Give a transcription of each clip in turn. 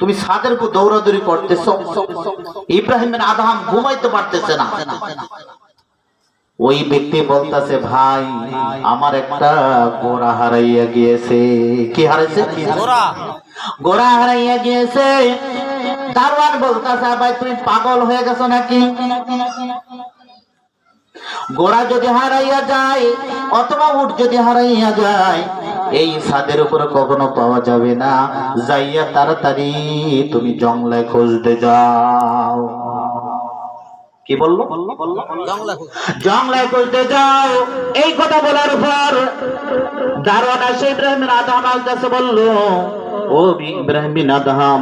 তুমি ছাদের উপর দৌড়াদৌড়ি করতেছ। ইব্রাহিম বিন ঘুমাইতে পারতেছে না। ওই ব্যক্তি বলতেছে ভাই আমার একটা গোড়া হারাইয়া গিয়েছে। কি হারাইছে? গোড়া। হারাইয়া গিয়েছে। দারোয়ান বলতেছে ভাই তুমি পাগল হয়ে গেছো নাকি? গোড়া যদি হারাইয়া যায় অথবা উঠ যদি হারাইয়া যায় এই ছাদের উপরে কখনো পাওয়া যাবে না। যাইয়া তাড়াতাড়ি তুমি জংলায় খুঁজতে যাও। কি বলল? জংলায় খুঁজতে। যাও। এই কথা বলার পর দারোয়ান আসে ইব্রাহিম আদহাম আল কাছে বলল ও ইব্রাহিম আদহাম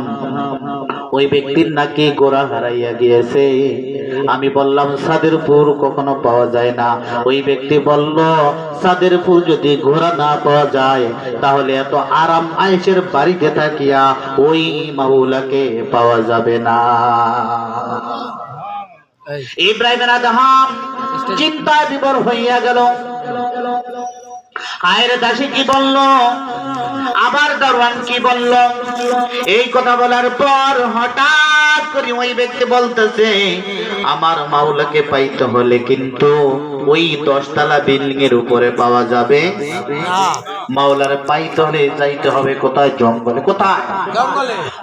ওই ব্যক্তির নাকি গোড়া হারাইয়া গিয়েছে। আমি বললাম সাদের ফুল কখনো পাওয়া যায় না। ওই ব্যক্তি বলল সাদের ফুল যদি ঘোড়া না পাওয়া যায় তাহলে এত আরাম আয়েসের বাড়িতে থাকিয়া ওই মাহুলাকে পাওয়া যাবে না। ইব্রাহিম চিন্তায় বিবর হইয়া গেল। আয়ের দাসী কি বলল? আবার দারওয়ান কি বলল? এই কথা বলার পর হঠাৎ করে ওই ব্যক্তি বলতেছে আমার মাওলাকে পাইতে হলে কিন্তু ওই দশতলা বিল্ডিং এর উপরে পাওয়া যাবে। মাওলার পাইতে হলে যাইতে হবে কোথায়? জঙ্গলে। কোথায়?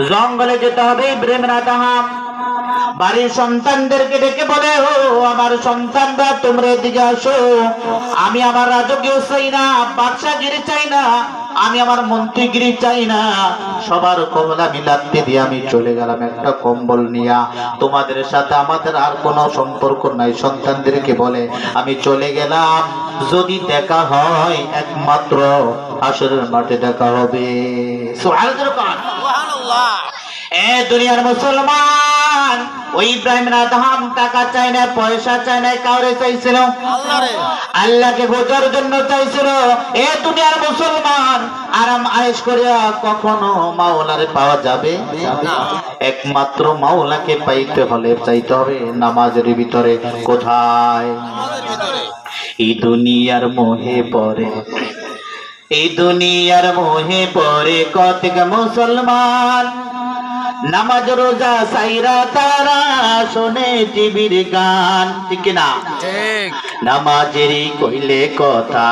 জঙ্গলে। যেতে হবে ইব্রাহিম আদহাম বাড়ির সন্তানদেরকে ডেকে বলে ও আমার সন্তানরা তোমরা এদিকে আসো। আমি আমার রাজকীয় চাই না বাদশাগিরি চাই না আমি আমার মন্ত্রীগিরি চাই না। সবার কমলা মিলাতে দিয়ে আমি চলে গেলাম একটা কম্বল নিয়া। তোমাদের সাথে আমাদের আর কোনো সম্পর্ক নাই। সন্তানদেরকে বলে আমি চলে গেলাম। যদি দেখা হয় একমাত্র আসরের মাঠে দেখা হবে। এ দুনিয়ার মুসলমান! ওই ইব্রাহিম আদহাম টাকা চাই না পয়সা চাই না কাউরে চাইছিল? আল্লাহকে বোঝার জন্য চাইছিল এ দুনিয়ার মুসলমান আরাম আয়েশ করিয়া কখনো মাওলারে পাওয়া যাবে? একমাত্র মাওলাকে পাইতে হলে চাইতে হবে নামাজের ভিতরে কোথায়? এই দুনিয়ার মোহে পড়ে এই দুনিয়ার মোহে পড়ে কতক মুসলমান? নামাজ রোজা সাইরা তারা শোনে টিভির গান। ঠিক না নামাজেরই কইলে কথা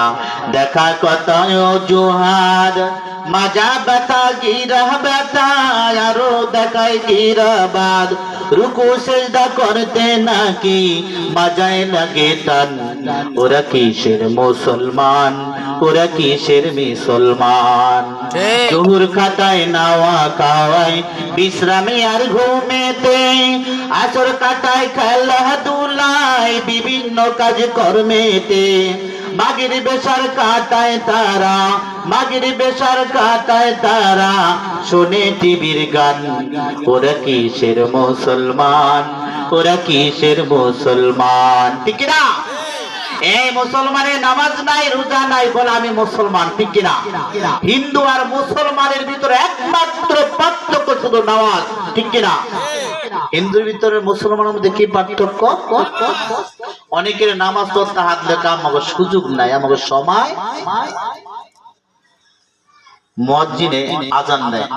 দেখা কথা জোহার মাজা ব্যথা গিরা ব্যথা আরও দেখায় গিরাবাদ রুকু সেজদা করতে নাকি মাজায় লাগে টান। ওরা কিসের মুসলমান? ওরা কিসের মুসলমান? জহুর খাতায় নাওয়া খাওয়ায় বিশ্রামে আর ঘুমেতে। আসর কাটায় খেলা দুলাই বিভিন্ন কাজ কর্মেতে। মাগির বেসার কাটায় তারা মাগির বেসার কাটায় তারা। শোনে টিভির গান, ওরা কিসের মুসলমান? ওরা কিসের মুসলমান? ঠিক না এই মুসলমানের নামাজ নাই, রোজা নাই বলে আমি মুসলমান, ঠিক কিনা? হিন্দু আর মুসলমানের ভিতরে একমাত্র পার্থক্য শুধু নামাজ, ঠিক কিনা? হিন্দুর ভিতরে মুসলমানের মধ্যে কি পার্থক্য? অনেকের নামাজ পড়তে হাত লেখা, আমাকে সুযোগ নাই, আমাকে সময় মসজিদে আজান দেয়।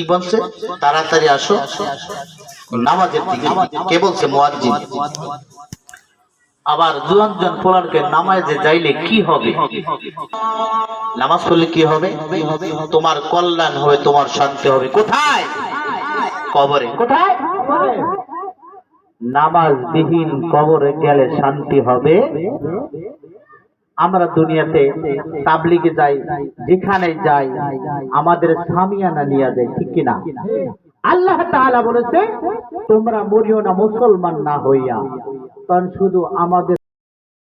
কি বলছে? তাড়াতাড়ি আসো। নামাজের দিকে কে বলছে? মুয়াজ্জিন। আবার দুজন পোলারকে নামাজে যাইলে কি হবে? নামাজ পড়লে কি হবে? তোমার কল্যাণ হবে, তোমার শান্তি হবে। কোথায়? কবরে। কোথায়? নামাজ বিহীন কবরে গেলে শান্তি হবে? আমরা দুনিয়াতে তাবলিগে যাই, যেখানে যাই, আমাদের সামিয়ানা নিয়ে যায় ঠিক কিনা? আল্লাহ তাআলা বলেছে, তোমরা মরিও না, মুসলমান না হইয়া, কারণ শুধু আমাদের